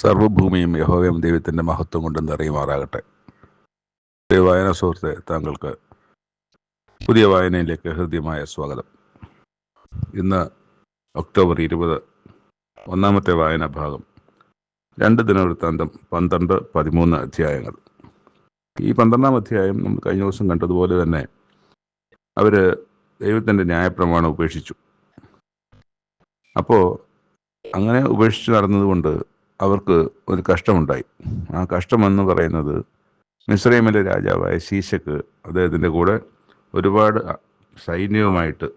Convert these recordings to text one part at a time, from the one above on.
സർവഭൂമിയും യഹോവയും ദൈവത്തിന്റെ മഹത്വം കൊണ്ട് നിറയുമാറാകട്ടെ പ്രിയ വായന സുഹൃത്തെ താങ്കൾക്ക് പുതിയ വായനയിലേക്ക് ഹൃദ്യമായ സ്വാഗതം. ഇന്ന് ഒക്ടോബർ ഇരുപത് ഒന്നാമത്തെ വായനാ ഭാഗം. രണ്ട് ദിനവൃത്താന്തം പന്ത്രണ്ട് പതിമൂന്ന് അധ്യായങ്ങൾ. ഈ പന്ത്രണ്ടാം അധ്യായം നമ്മൾ കഴിഞ്ഞ ദിവസം കണ്ടതുപോലെ തന്നെ അവർ ദൈവത്തിന്റെ ന്യായപ്രമാണം ഉപേക്ഷിച്ചു. അപ്പോൾ അങ്ങനെ ഉപേക്ഷിച്ച് നടന്നതുകൊണ്ട് അവർക്ക് ഒരു കഷ്ടമുണ്ടായി. ആ കഷ്ടമെന്ന് പറയുന്നത് മിസ്രൈമിലെ രാജാവായ ശീശക്ക് അദ്ദേഹത്തിന്റെ കൂടെ ഒരുപാട് സൈന്യവുമായിട്ട്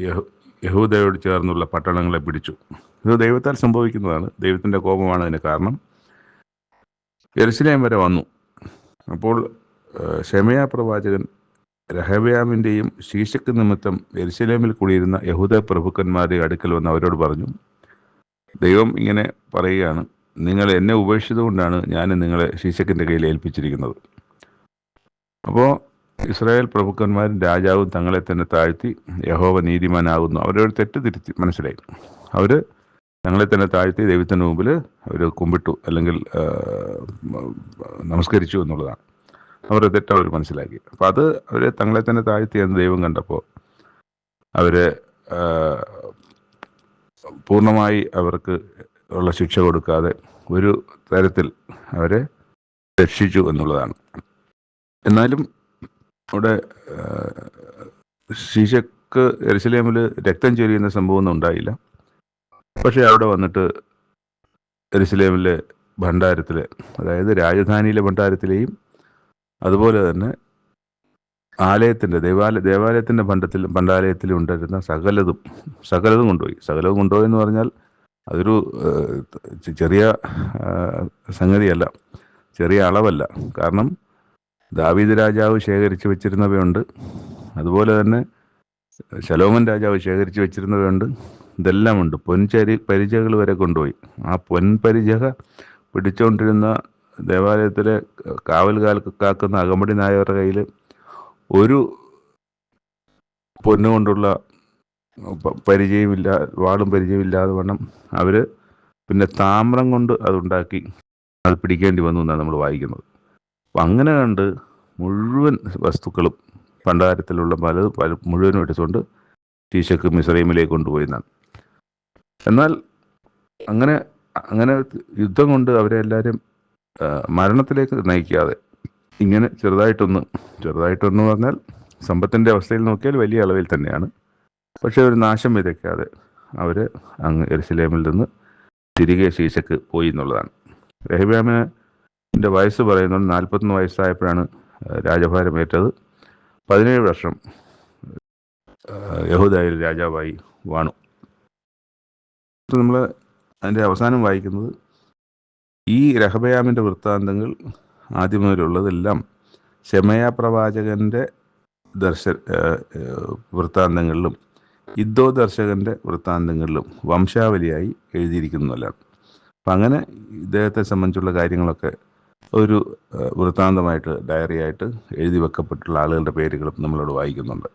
യഹു യഹൂദയോട് ചേർന്നുള്ള പട്ടണങ്ങളെ പിടിച്ചു. ഇത് ദൈവത്താൽ സംഭവിക്കുന്നതാണ്. ദൈവത്തിന്റെ കോപമാണ് അതിന് കാരണം. എരുസലേം വരെ വന്നു. അപ്പോൾ ഷെമയ പ്രവാചകൻ രഹവ്യാമിന്റെയും ശീശക്ക് നിമിത്തം എരുസലേമിൽ കൂടിയിരുന്ന യഹൂദ പ്രഭുക്കന്മാരുടെ അടുക്കൽ വന്ന് അവരോട് പറഞ്ഞു ദൈവം ഇങ്ങനെ പറയുകയാണ്. നിങ്ങൾ എന്നെ ഉപേക്ഷിച്ചതുകൊണ്ടാണ് ഞാൻ നിങ്ങളെ ശീശക്കിന്റെ കയ്യിൽ ഏൽപ്പിച്ചിരിക്കുന്നത്. അപ്പോൾ ഇസ്രായേൽ പ്രഭുക്കന്മാരും രാജാവും തങ്ങളെ തന്നെ താഴ്ത്തി യഹോവ നീതിമാനാകുന്നു. അവരൊരു തെറ്റ് തിരുത്തി മനസ്സിലായി? അവർ തങ്ങളെ തന്നെ താഴ്ത്തി ദൈവത്തിന്റെ മുമ്പിൽ അവർ കുമ്പിട്ടു അല്ലെങ്കിൽ നമസ്കരിച്ചു എന്നുള്ളതാണ്. അവരുടെ തെറ്റ് അവർ മനസ്സിലാക്കി. അപ്പോൾ അത് അവർ തങ്ങളെ തന്നെ താഴ്ത്തി എന്ന് ദൈവം കണ്ടപ്പോൾ അവർ പൂർണമായി അവർക്ക് ഉള്ള ശിക്ഷ കൊടുക്കാതെ ഒരു തരത്തിൽ അവരെ രക്ഷിച്ചു എന്നുള്ളതാണ്. എന്നാലും അവിടെ ശീശക്ക് എരിശിലേമിൽ രക്തം ചൊരിയുന്ന സംഭവമൊന്നും ഉണ്ടായില്ല. പക്ഷേ അവിടെ വന്നിട്ട് എരിശിലേമിലെ ഭണ്ഡാരത്തിൽ അതായത് രാജധാനിയിലെ ഭണ്ഡാരത്തിലെയും അതുപോലെ തന്നെ ആലയത്തിന്റെ ദേവാലയ ദേവാലയത്തിന്റെ ഭണ്ഡത്തിൽ ഭണ്ഡാലയത്തിൽ ഉണ്ടായിരുന്ന സകലതും സകലതും കൊണ്ടുപോയി. സകലതും കൊണ്ടുപോയി എന്ന് പറഞ്ഞാൽ അതൊരു ചെറിയ സംഗതിയല്ല. ചെറിയ അളവല്ല. കാരണം ദാവീദ് രാജാവ് ശേഖരിച്ച് വെച്ചിരുന്നവയുണ്ട്. അതുപോലെ തന്നെ ശലോമൻ രാജാവ് ശേഖരിച്ച് വെച്ചിരുന്നവയുണ്ട്. ഇതെല്ലാം ഉണ്ട് പൊൻചരി പരിചകൾ വരെ കൊണ്ടുപോയി. ആ പൊൻപരിചക പിടിച്ചുകൊണ്ടിരുന്ന ദേവാലയത്തിലെ കാവൽകാൽ കാക്കുന്ന അകമ്പടി നായരുടെ കയ്യിൽ ഒരു പൊന്നുകൊണ്ടുള്ള പരിചയമില്ല വാളും പരിചയമില്ലാതെ വണ്ണം അവർ പിന്നെ താമ്രം കൊണ്ട് അതുണ്ടാക്കി അത് പിടിക്കേണ്ടി വന്നു എന്നാണ് നമ്മൾ വായിക്കുന്നത്. അപ്പം അങ്ങനെ കണ്ട് മുഴുവൻ വസ്തുക്കളും ഭണ്ഡാരത്തിലുള്ള പല പല മുഴുവനും എടുത്തുകൊണ്ട് ടീഷക്ക് മിസ്രൈമിലേക്ക് കൊണ്ടുപോയി എന്നാണ്. എന്നാൽ അങ്ങനെ അങ്ങനെ യുദ്ധം കൊണ്ട് അവരെ എല്ലാവരും മരണത്തിലേക്ക് നയിക്കാതെ ഇങ്ങനെ ചെറുതായിട്ടൊന്ന് ചെറുതായിട്ടൊന്ന് പറഞ്ഞാൽ സമ്പത്തിന്റെ അവസ്ഥയിൽ നോക്കിയാൽ വലിയ അളവിൽ തന്നെയാണ്. പക്ഷേ ഒരു നാശം വിതയ്ക്കാതെ അവർ അങ്ങ് എരുസലേമിൽ നിന്ന് തിരികെ ശീശക്ക് പോയി എന്നുള്ളതാണ്. രഹബ്യാമിന്റെ വയസ്സ് പറയുന്നത് നാൽപ്പത്തൊന്ന് വയസ്സായപ്പോഴാണ് രാജഭാരമേറ്റത് പതിനേഴ് വർഷം യഹൂദായിൽ രാജാവായി വാണു. നമ്മൾ അതിന്റെ അവസാനം വായിക്കുന്നത് ഈ രഹബയാമിന്റെ വൃത്താന്തങ്ങൾ ആദ്യം മുതലുള്ളതെല്ലാം ശമയ പ്രവാചകന്റെ ദർശ വൃത്താന്തങ്ങളിലും ഇദ്ദോ ദർശകന്റെ വൃത്താന്തങ്ങളിലും വംശാവലിയായി എഴുതിയിരിക്കുന്നതല്ലാണ് അപ്പം അങ്ങനെ ഇദ്ദേഹത്തെ സംബന്ധിച്ചുള്ള കാര്യങ്ങളൊക്കെ ഒരു വൃത്താന്തമായിട്ട് ഡയറി ആയിട്ട് എഴുതി വെക്കപ്പെട്ടുള്ള ആളുകളുടെ പേരുകളും നമ്മളോട് വായിക്കുന്നുണ്ട്.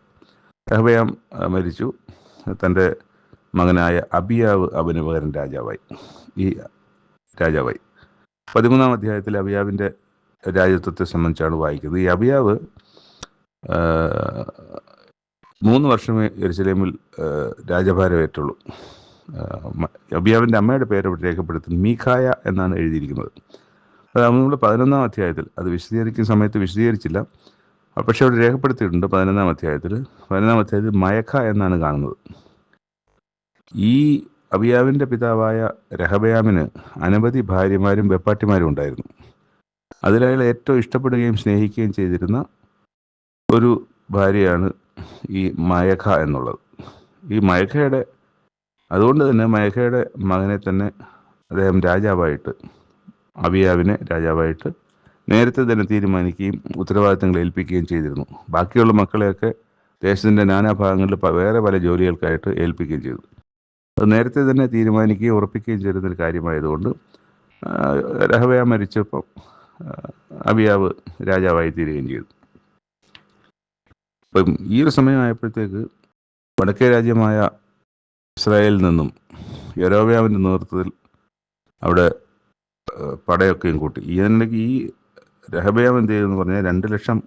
അഹബയാം മരിച്ചു. തന്റെ മകനായ അബിയാവ് അവന് പകരം രാജാവായി. ഈ രാജാവായി. പതിമൂന്നാം അധ്യായത്തിൽ അബിയാവിന്റെ രാജ്യത്വത്തെ സംബന്ധിച്ചാണ് വായിക്കുന്നത്. ഈ അബിയാവ് മൂന്ന് വർഷമേ എരുസലേമിൽ രാജഭാരമേറ്റുള്ളൂ. അബിയാവിന്റെ അമ്മയുടെ പേര് രേഖപ്പെടുത്തുന്നത് മീഖായ എന്നാണ് എഴുതിയിരിക്കുന്നത്. അത് നമ്മൾ പതിനൊന്നാം അധ്യായത്തിൽ അത് വിശദീകരിക്കുന്ന സമയത്ത് വിശദീകരിച്ചില്ല. പക്ഷെ അവിടെ രേഖപ്പെടുത്തിയിട്ടുണ്ട് പതിനൊന്നാം അധ്യായത്തിൽ. പതിനൊന്നാം അധ്യായത്തിൽ മയഖ എന്നാണ് കാണുന്നത്. ഈ അബിയാവിന്റെ പിതാവായ രഹബയാമിന് അനവധി ഭാര്യമാരും വെപ്പാട്ടിമാരും ഉണ്ടായിരുന്നു. അതിലയാൾ ഏറ്റവും ഇഷ്ടപ്പെടുകയും സ്നേഹിക്കുകയും ചെയ്തിരുന്ന ഒരു ഭാര്യയാണ് ഈ മയഖ എന്നുള്ളത്. ഈ മയഖയുടെ അതുകൊണ്ട് തന്നെ മയഖയുടെ മകനെ തന്നെ അദ്ദേഹം രാജാവായിട്ട് അബിയാവിനെ രാജാവായിട്ട് നേരത്തെ തന്നെ തീരുമാനിക്കുകയും ഉത്തരവാദിത്തങ്ങൾ ഏൽപ്പിക്കുകയും ചെയ്തിരുന്നു. ബാക്കിയുള്ള മക്കളെയൊക്കെ ദേശത്തിന്റെ നാനാഭാഗങ്ങളിൽ വേറെ പല ജോലികൾക്കായിട്ട് ഏൽപ്പിക്കുകയും ചെയ്തു. അത് നേരത്തെ തന്നെ തീരുമാനിക്കുകയും ഉറപ്പിക്കുകയും ചെയ്തിരുന്നൊരു കാര്യമായതുകൊണ്ട് രഹവയ മരിച്ചപ്പം അബിയാവ് രാജാവായി തീരുകയും ചെയ്തു. അപ്പം ഈ ഒരു സമയമായപ്പോഴത്തേക്ക് വടക്കേ രാജ്യമായ ഇസ്രായേലിൽ നിന്നും യരോവ്യാവിന്റെ നേതൃത്വത്തിൽ അവിടെ പടയൊക്കെയും കൂട്ടി. ഇതിനിടയ്ക്ക് ഈ രഹബയാം എന്ത് ചെയ്തെന്ന് പറഞ്ഞാൽ രണ്ട് ലക്ഷം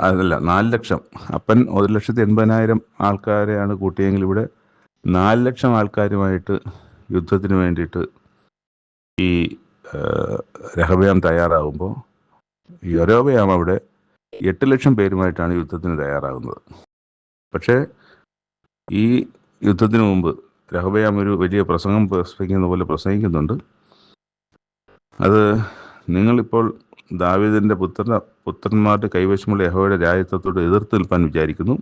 അതല്ല നാല് ലക്ഷം അപ്പൻ ഒരു ലക്ഷത്തി എൺപതിനായിരം ആൾക്കാരെയാണ് കൂട്ടിയെങ്കിൽ ഇവിടെ നാല് ലക്ഷം ആൾക്കാരുമായിട്ട് യുദ്ധത്തിന് വേണ്ടിയിട്ട് ഈ രഹബയാം തയ്യാറാകുമ്പോൾ യൊരോബയാം അവിടെ എട്ട് ലക്ഷം പേരുമായിട്ടാണ് യുദ്ധത്തിന് തയ്യാറാകുന്നത്. പക്ഷേ ഈ യുദ്ധത്തിന് മുമ്പ് രഹബയാം ഒരു വലിയ പ്രസംഗം പ്രസംഗിക്കുന്ന പോലെ പ്രസംഗിക്കുന്നുണ്ട്. അത് നിങ്ങളിപ്പോൾ ദാവീദിന്റെ പുത്ര പുത്രന്മാരുടെ കൈവശമുള്ള യഹോയുടെ രാജ്യത്വത്തോട് എതിർത്ത് നിൽപ്പാൻ വിചാരിക്കുന്നു.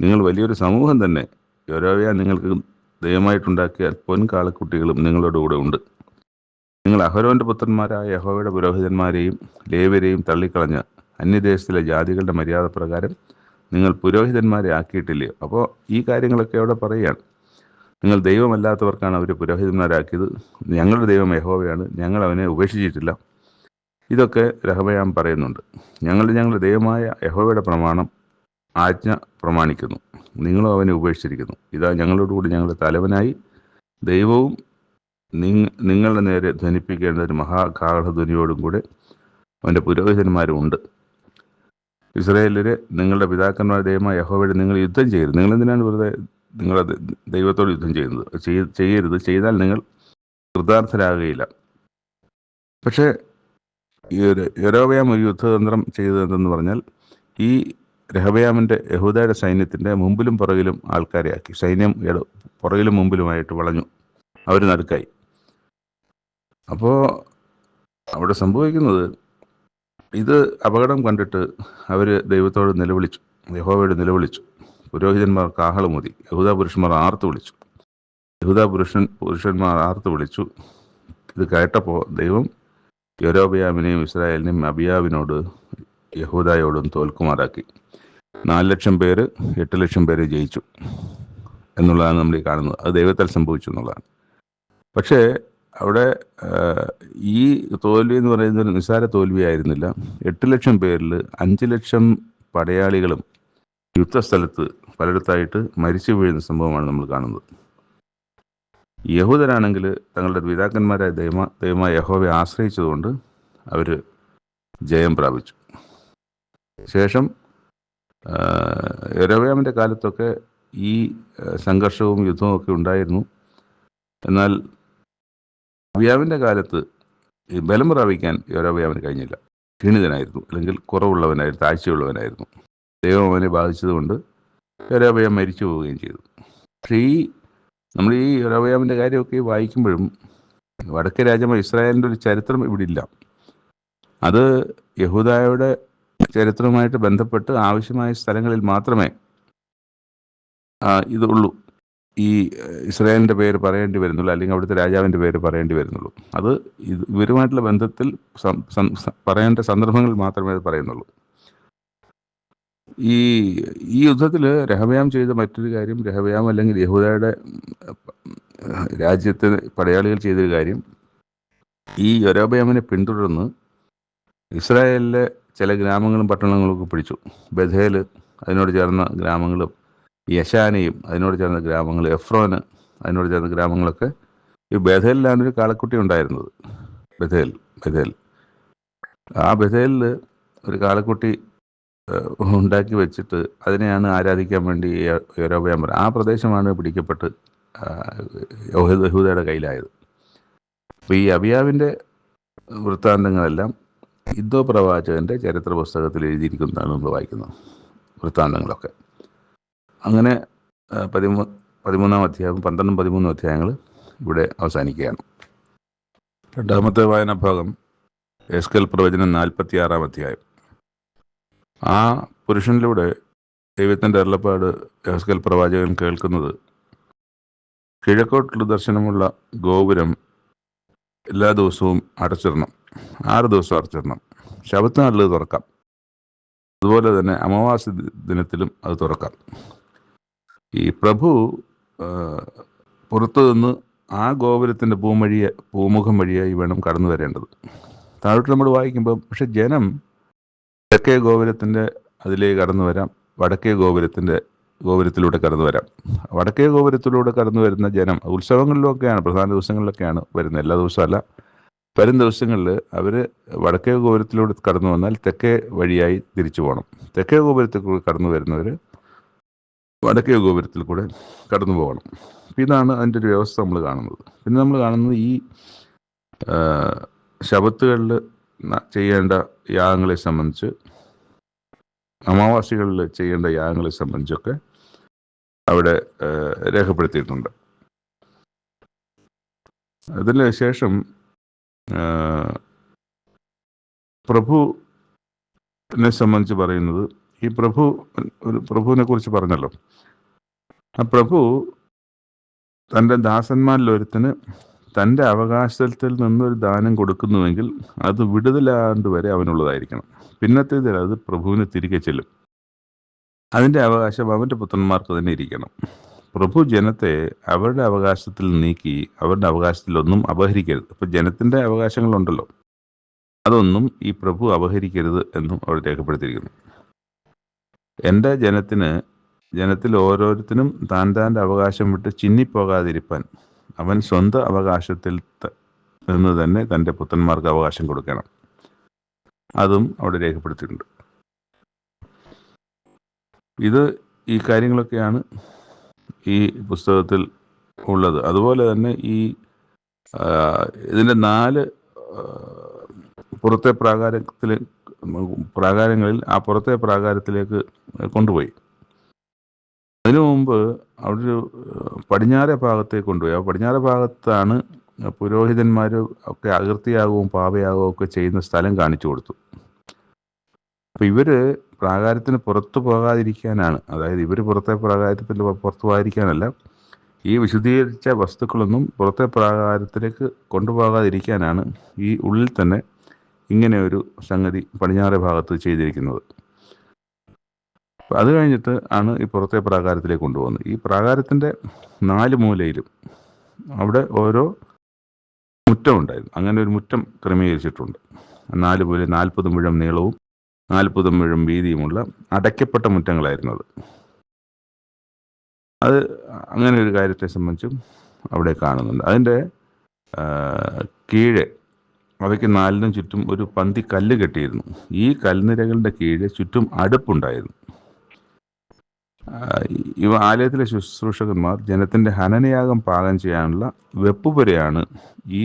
നിങ്ങൾ വലിയൊരു സമൂഹം തന്നെ. യഹോവയാ നിങ്ങൾക്ക് ദയമായിട്ടുണ്ടാക്കിയ പൊൻകാളക്കുട്ടികളും നിങ്ങളുടെ കൂടെ ഉണ്ട്. നിങ്ങൾ അഹരോന്റെ പുത്രന്മാരായ യഹോയുടെ പുരോഹിതന്മാരെയും ലേവരെയും തള്ളിക്കളഞ്ഞ് അന്യദേശത്തിലെ ജാതികളുടെ മര്യാദ പ്രകാരം നിങ്ങൾ പുരോഹിതന്മാരെ ആക്കിയിട്ടില്ലയോ അപ്പോൾ ഈ കാര്യങ്ങളൊക്കെ അവിടെ പറയുകയാണ്. നിങ്ങൾ ദൈവമല്ലാത്തവർക്കാണ് അവർ പുരോഹിതന്മാരാക്കിയത്. ഞങ്ങളുടെ ദൈവം യഹോവയാണ്. ഞങ്ങൾ അവനെ ഉപേക്ഷിച്ചിട്ടില്ല. ഇതൊക്കെ രഹബയാം പറയുന്നുണ്ട്. ഞങ്ങൾ ഞങ്ങളുടെ ദൈവമായ യഹോവയുടെ പ്രമാണം ആജ്ഞ പ്രമാണിക്കുന്നു. നിങ്ങളും അവനെ ഉപേക്ഷിച്ചിരിക്കുന്നു. ഇതാ ഞങ്ങളോട് കൂടി ഞങ്ങളുടെ തലവനായി ദൈവവും നിങ്ങ- നിങ്ങളുടെ നേരെ ധ്വനിപ്പിക്കേണ്ട ഒരു മഹാകാഹളധ്വനിയോടും കൂടെ അവന്റെ പുരോഹിതന്മാരും ഉണ്ട്. ഇസ്രായേലിലെ നിങ്ങളുടെ പിതാക്കന്മാരുടെ ദൈവമായ യഹോവയുടെ നിങ്ങൾ യുദ്ധം ചെയ്യരുത്. നിങ്ങൾ എന്തിനാണ് വെറുതെ നിങ്ങളത് ദൈവത്തോട് യുദ്ധം ചെയ്യുന്നത്? ചെയ്യ- ചെയ്യരുത്. ചെയ്താൽ നിങ്ങൾ കൃതാർത്ഥരാകുകയില്ല പക്ഷേ യൊരോബയാം ഒരു യുദ്ധതന്ത്രം ചെയ്തതെന്ന് പറഞ്ഞാൽ ഈ രഹബയാമിന്റെ യഹൂദയുടെ സൈന്യത്തിന്റെ മുമ്പിലും പുറകിലും ആൾക്കാരെ ആക്കി. സൈന്യം പുറകിലും മുമ്പിലുമായിട്ട് വളഞ്ഞു. അവർ നടുക്കായി. അപ്പോൾ അവിടെ സംഭവിക്കുന്നത് ഇത് അപകടം കണ്ടിട്ട് അവർ ദൈവത്തോട് നിലവിളിച്ചു. യഹോവയോട് നിലവിളിച്ചു. പുരോഹിതന്മാർ കാഹളമുതി. യഹൂദ പുരുഷന്മാർ ആർത്ത് വിളിച്ചു. യഹൂദ പുരുഷൻ പുരുഷന്മാർ ആർത്ത് വിളിച്ചു. ഇത് കേട്ടപ്പോൾ ദൈവം യൊരോബയാമിനെയും ഇസ്രായേലിനെയും അബിയാവിനോട് യഹൂദായോടും തോൽക്കുമാറാക്കി. നാല് ലക്ഷം പേര് എട്ട് ലക്ഷം പേര് ജയിച്ചു. എന്നുള്ളതാണ് നമ്മൾ ഈ കാണുന്നത്. അത് ദൈവത്താൽ സംഭവിച്ചു എന്നുള്ളതാണ്. പക്ഷേ അവിടെ ഈ തോൽവി എന്ന് പറയുന്നത് നിസ്സാര തോൽവിയായിരുന്നില്ല എട്ട് ലക്ഷം പേരിൽ അഞ്ച് ലക്ഷം പടയാളികളും യുദ്ധസ്ഥലത്ത് പലയിടത്തായിട്ട് മരിച്ചു വീഴുന്ന സംഭവമാണ് നമ്മൾ കാണുന്നത്. യഹൂദരാണെങ്കിൽ തങ്ങളുടെ പിതാക്കന്മാരായ ദൈവ ദൈവ യഹോവയെ ആശ്രയിച്ചതുകൊണ്ട് അവർ ജയം പ്രാപിച്ചു. ശേഷം യരോബയാമിന്റെ കാലത്തൊക്കെ ഈ സംഘർഷവും യുദ്ധവും ഒക്കെ ഉണ്ടായിരുന്നു. എന്നാൽ അബിയാവിന്റെ കാലത്ത് ബലം പ്രാപിക്കാൻ യോരോബയാമിന് കഴിഞ്ഞില്ല. ക്ഷീണിതനായിരുന്നു അല്ലെങ്കിൽ കുറവുള്ളവനായിരുന്നു താഴ്ചയുള്ളവനായിരുന്നു. ദൈവം അവനെ ബാധിച്ചതുകൊണ്ട് യോരോബയാം മരിച്ചു പോവുകയും ചെയ്തു. പക്ഷേ ഈ നമ്മൾ ഈ യോരോബയാമിന്റെ കാര്യമൊക്കെ വായിക്കുമ്പോഴും വടക്കേ രാജ്യമായ ഇസ്രായേലിന്റെ ഒരു ചരിത്രം ഇവിടെ ഇല്ല. അത് യഹൂദായുടെ ചരിത്രവുമായിട്ട് ബന്ധപ്പെട്ട് ആവശ്യമായ സ്ഥലങ്ങളിൽ മാത്രമേ ഇതുള്ളൂ ഈ ഇസ്രായേലിന്റെ പേര് പറയേണ്ടി വരുന്നുള്ളൂ അല്ലെങ്കിൽ അവിടുത്തെ രാജാവിന്റെ പേര് പറയേണ്ടി വരുന്നുള്ളൂ. അത് ഇത് ഇവരുമായിട്ടുള്ള ബന്ധത്തിൽ പറയേണ്ട സന്ദർഭങ്ങൾ മാത്രമേ അത് പറയുന്നുള്ളൂ. ഈ ഈ യുദ്ധത്തിൽ രഹബയാം ചെയ്ത മറ്റൊരു കാര്യം രഹബയാം അല്ലെങ്കിൽ യഹൂദയുടെ രാജ്യത്തെ പടയാളികൾ ചെയ്തൊരു കാര്യം ഈ യൊരോബയാമിനെ പിന്തുടർന്ന് ഇസ്രായേലിലെ ചില ഗ്രാമങ്ങളും പട്ടണങ്ങളും ഒക്കെ പിടിച്ചു. ബഥേൽ അതിനോട് ചേർന്ന ഗ്രാമങ്ങളും യശാനയും അതിനോട് ചേർന്ന ഗ്രാമങ്ങൾ എഫ്രോന് അതിനോട് ചേർന്ന ഗ്രാമങ്ങളൊക്കെ ഈ ബഥേലിലാണ് ഒരു കാളക്കുട്ടി ഉണ്ടായിരുന്നത്. Bethel Bethel. ആ ബഥേലിൽ ഒരു കാളക്കുട്ടി ഉണ്ടാക്കി വെച്ചിട്ട് അതിനെയാണ് ആരാധിക്കാൻ വേണ്ടി യോരോബയാൻ ആ പ്രദേശമാണ് പിടിക്കപ്പെട്ട് യഹൂദയുടെ കയ്യിലായത്. അപ്പോൾ ഈ അബിയാവിന്റെ വൃത്താന്തങ്ങളെല്ലാം ഇദ്ദോ പ്രവാചകന്റെ ചരിത്ര പുസ്തകത്തിൽ എഴുതിയിരിക്കുന്നതാണ് നമ്മൾ വായിക്കുന്നത് വൃത്താന്തങ്ങളൊക്കെ. അങ്ങനെ പതിമൂ പതിമൂന്നാം അധ്യായം പന്ത്രണ്ടും പതിമൂന്നും അധ്യായങ്ങൾ ഇവിടെ അവസാനിക്കുകയാണ്. രണ്ടാമത്തെ വായന ഭാഗം എസ്കൽ പ്രവചനം നാൽപ്പത്തി ആറാം അധ്യായം. ആ പുരുഷനിലൂടെ ദൈവത്തിന്റെ അരുളപ്പാട് എസ്കൽ പ്രവാചകൻ കേൾക്കുന്നത് കിഴക്കോട്ടുള്ള ദർശനമുള്ള ഗോപുരം എല്ലാ ദിവസവും അടച്ചിടണം. ആറ് ദിവസം അടച്ചിടണം. ശബത്തിനാളിൽ തുറക്കാം. അതുപോലെ തന്നെ അമാവാസി ദിനത്തിലും അത് തുറക്കാം. ഈ പ്രഭു പുറത്തു നിന്ന് ആ ഗോപുരത്തിന്റെ പൂമഴിയെ പൂമുഖം വഴിയായി വേണം കടന്നു വരേണ്ടത്. താഴോട്ട് നമ്മൾ വായിക്കുമ്പോൾ പക്ഷെ ജനം തെക്കേ ഗോപുരത്തിന്റെ അതിലേക്ക് കടന്നു വരാം വടക്കേ ഗോപുരത്തിന്റെ ഗോപുരത്തിലൂടെ കടന്നു വരാം. വടക്കേ ഗോപുരത്തിലൂടെ കടന്നു വരുന്ന ജനം ഉത്സവങ്ങളിലൊക്കെയാണ് പ്രധാന ദിവസങ്ങളിലൊക്കെയാണ് വരുന്നത്. എല്ലാ ദിവസവും അല്ല. വരും ദിവസങ്ങളിൽ അവർ വടക്കേ ഗോപുരത്തിലൂടെ കടന്നു വന്നാൽ തെക്കേ വഴിയായി തിരിച്ചു പോകണം. തെക്കേ ഗോപുരത്തിൽ കടന്നു വരുന്നവർ വടക്കേ ഗോപുരത്തിൽ കൂടെ കടന്നു പോകണം. അപ്പം ഇതാണ് അതിന്റെ ഒരു വ്യവസ്ഥ നമ്മൾ കാണുന്നത്. പിന്നെ നമ്മൾ കാണുന്നത് ഈ ശബത്തുകളിൽ ചെയ്യേണ്ട യാഗങ്ങളെ സംബന്ധിച്ച് അമാവാസികളിൽ ചെയ്യേണ്ട യാഗങ്ങളെ സംബന്ധിച്ചൊക്കെ അവിടെ രേഖപ്പെടുത്തിയിട്ടുണ്ട്. അതിന് ശേഷം പ്രഭുവിനെ സംബന്ധിച്ച് പറയുന്നത് ഈ പ്രഭു ഒരു പ്രഭുവിനെ കുറിച്ച് പറഞ്ഞല്ലോ. ആ പ്രഭു തന്റെ ദാസന്മാരിൽ ഒരുത്തിന് തന്റെ അവകാശത്തിൽ നിന്നൊരു ദാനം കൊടുക്കുന്നുവെങ്കിൽ അത് വിടുതലാണ്ട് വരെ അവനുള്ളതായിരിക്കണം. പിന്നത്തേതിൽ അത് പ്രഭുവിന് തിരികെ ചെല്ലും. അതിന്റെ അവകാശം അവന്റെ പുത്രന്മാർക്ക് തന്നെ ഇരിക്കണം. പ്രഭു ജനത്തെ അവരുടെ അവകാശത്തിൽ നീക്കി അവരുടെ അവകാശത്തിൽ അവകാശത്തിലൊന്നും അപഹരിക്കരുത്. ഇപ്പം ജനത്തിന്റെ അവകാശങ്ങളുണ്ടല്ലോ. അതൊന്നും ഈ പ്രഭു അപഹരിക്കരുത് എന്നും അവർ രേഖപ്പെടുത്തിയിരിക്കുന്നു. എന്റെ ജനത്തിന് ജനത്തിൽ ഓരോരുത്തരും താൻ താന്റെ അവകാശം വിട്ട് ചിന്നിപ്പോകാതിരിപ്പാൻ അവൻ സ്വന്തം അവകാശത്തിൽ നിന്ന് തന്നെ തന്റെ പുത്രന്മാർക്ക് അവകാശം കൊടുക്കണം. അതും അവിടെ രേഖപ്പെടുത്തിയിട്ടുണ്ട്. ഇത് ഈ കാര്യങ്ങളൊക്കെയാണ് ഈ പുസ്തകത്തിൽ ഉള്ളത്. അതുപോലെ തന്നെ ഈ ഇതിന്റെ നാല് പുറത്തെ പ്രാകാരത്തിൽ പ്രാകാരങ്ങളിൽ ആ പുറത്തെ പ്രാകാരത്തിലേക്ക് കൊണ്ടുപോയി. അതിനു മുമ്പ് അവിടെ ഒരു പടിഞ്ഞാറെ ഭാഗത്തേക്ക് കൊണ്ടുപോയി. ആ പടിഞ്ഞാറെ ഭാഗത്താണ് പുരോഹിതന്മാർ ഒക്കെ അകൃത്യയാകവും പാപയാകവും ഒക്കെ ചെയ്യുന്ന സ്ഥലം കാണിച്ചു കൊടുത്തു. അപ്പം ഇവർ പ്രാകാരത്തിന് പുറത്തു പോകാതിരിക്കാനാണ്. അതായത് ഇവർ പുറത്തെ പ്രാകാരത്തിൽ പുറത്തു പോകാതിരിക്കാനല്ല. ഈ വിശുദ്ധീകരിച്ച വസ്തുക്കളൊന്നും പുറത്തെ പ്രാകാരത്തിലേക്ക് കൊണ്ടുപോകാതിരിക്കാനാണ് ഈ ഉള്ളിൽ തന്നെ ഇങ്ങനെ ഒരു സംഗതി പടിഞ്ഞാറെ ഭാഗത്ത് ചെയ്തിരിക്കുന്നത്. അത് കഴിഞ്ഞിട്ട് ആണ് ഈ പുറത്തെ പ്രാകാരത്തിലേക്ക് കൊണ്ടുപോകുന്നത്. ഈ പ്രാകാരത്തിന്റെ നാല് മൂലയിലും അവിടെ ഓരോ മുറ്റം ഉണ്ടായിരുന്നു. അങ്ങനെ ഒരു മുറ്റം ക്രമീകരിച്ചിട്ടുണ്ട്. നാല് മൂല നാൽപ്പത് മുഴം നീളവും നാൽപ്പത് മുഴം വീതിയുമുള്ള അടയ്ക്കപ്പെട്ട മുറ്റങ്ങളായിരുന്നു അത്. അത് അങ്ങനെ ഒരു കാര്യത്തെ സംബന്ധിച്ചും അവിടെ കാണുന്നുണ്ട്. അതിന്റെ കീഴെ അവയ്ക്ക് നാലിനും ചുറ്റും ഒരു പന്തി കല്ല് കെട്ടിയിരുന്നു. ഈ കൽനിരകളുടെ കീഴ് ചുറ്റും അടുപ്പുണ്ടായിരുന്നു. ഇവ ആലയത്തിലെ ശുശ്രൂഷകന്മാർ ജനത്തിന്റെ ഹനനയാഗം പാകം ചെയ്യാനുള്ള വെപ്പുപുരയാണ് ഈ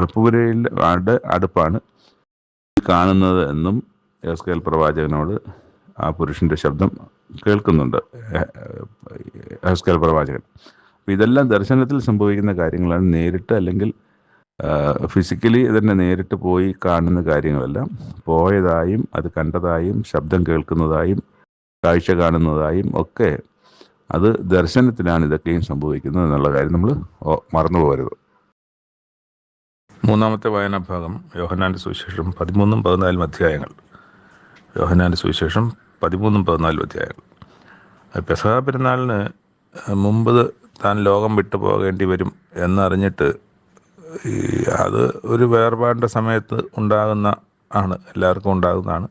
വെപ്പുപുരയിലെ അടുപ്പാണ് കാണുന്നത് എന്നും എസ്കേൽ പ്രവാചകനോട് ആ പുരുഷന്റെ ശബ്ദം കേൾക്കുന്നുണ്ട്. എസ്കേൽ പ്രവാചകൻ. ഇതെല്ലാം ദർശനത്തിൽ സംഭവിക്കുന്ന കാര്യങ്ങളാണ്. നേരിട്ട് അല്ലെങ്കിൽ ഫിസിക്കലി തന്നെ നേരിട്ട് പോയി കാണുന്ന കാര്യങ്ങളെല്ലാം. പോയതായും അത് കണ്ടതായും ശബ്ദം കേൾക്കുന്നതായും കാഴ്ച കാണുന്നതായും ഒക്കെ അത് ദർശനത്തിലാണ് ഇതൊക്കെയും സംഭവിക്കുന്നത് എന്നുള്ള കാര്യം നമ്മൾ മറന്നു പോകരുത്. മൂന്നാമത്തെ വായനാഭാഗം യോഹനാന്റെ സുവിശേഷം പതിമൂന്നും പതിനാലും അധ്യായങ്ങൾ. യോഹനാന്റെ സുവിശേഷം പതിമൂന്നും പതിനാലും അധ്യായങ്ങൾ. പെസഹ പെരുന്നാളിന് മുമ്പ് താൻ ലോകം വിട്ടു പോകേണ്ടി വരും എന്നറിഞ്ഞിട്ട് ഈ അത് ഒരു വേർപാടിന്റെ സമയത്ത് ഉണ്ടാകുന്ന ആണ് എല്ലാവർക്കും ഉണ്ടാകുന്നതാണ്.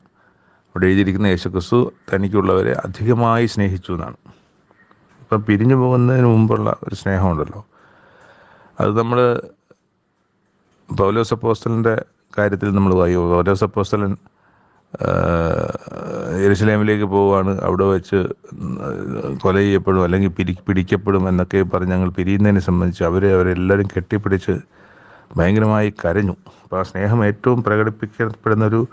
അവിടെ എഴുതിയിരിക്കുന്ന യേശുക്രിസ്തു തനിക്കുള്ളവരെ അധികമായി സ്നേഹിച്ചു എന്നാണ്. ഇപ്പം പിരിഞ്ഞു പോകുന്നതിന് മുമ്പുള്ള ഒരു സ്നേഹമുണ്ടല്ലോ. അത് നമ്മൾ പൗലോസ് അപ്പോസ്റ്റലിന്റെ കാര്യത്തിൽ നമ്മൾ വായു പൗലോസ് അപ്പോസ്റ്റലൻ എരുസലേമിലേക്ക് പോവുകയാണ്. അവിടെ വെച്ച് കൊല ചെയ്യപ്പെടും അല്ലെങ്കിൽ പിരി പിടിക്കപ്പെടും എന്നൊക്കെ പറഞ്ഞ് ഞങ്ങൾ പിരിയുന്നതിനെ സംബന്ധിച്ച് അവരെ അവരെല്ലാവരും കെട്ടിപ്പിടിച്ച് ഭയങ്കരമായി കരഞ്ഞു. അപ്പോൾ ആ സ്നേഹം ഏറ്റവും പ്രകടിപ്പിക്കപ്പെടുന്ന ഒരു